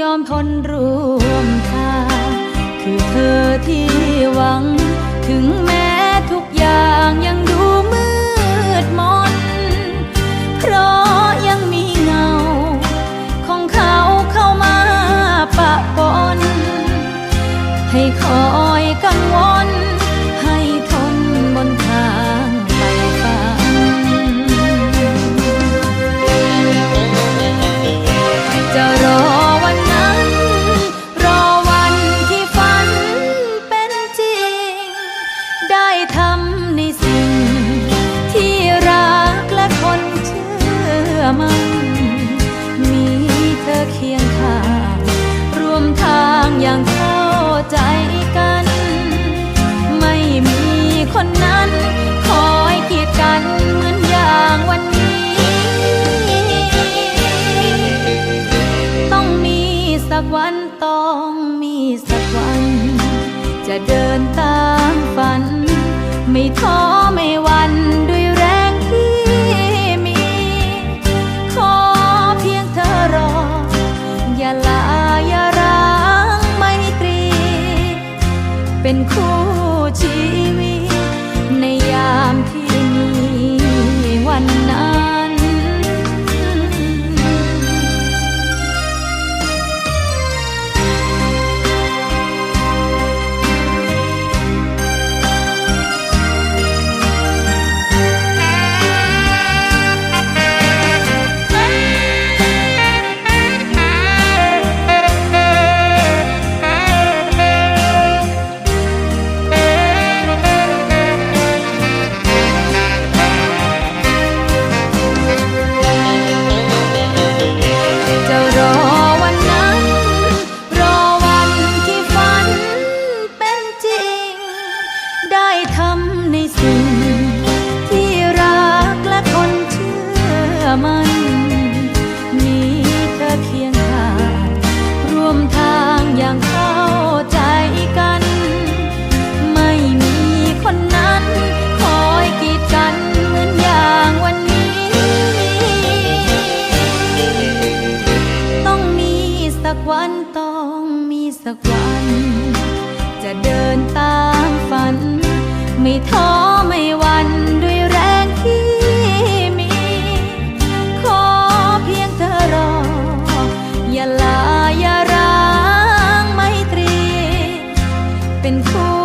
ยอมทนร่วมทางคือเธอที่หวัง ถึงแม้ทุกอย่างยัง ต้องมีสักวัน จะเดินตามฝัน ไม่ท้อไม่หวันด้วยแรงที่มี ขอเพียงเธอรอ อย่าลาอย่าร้างไม่ตรี เป็นคู่ชีวิต ท้อไม่หวั่นด้วยแรงที่มี ขอเพียงเธอรอ อย่าลาอย่าร้างไม่ตรี เป็นคู่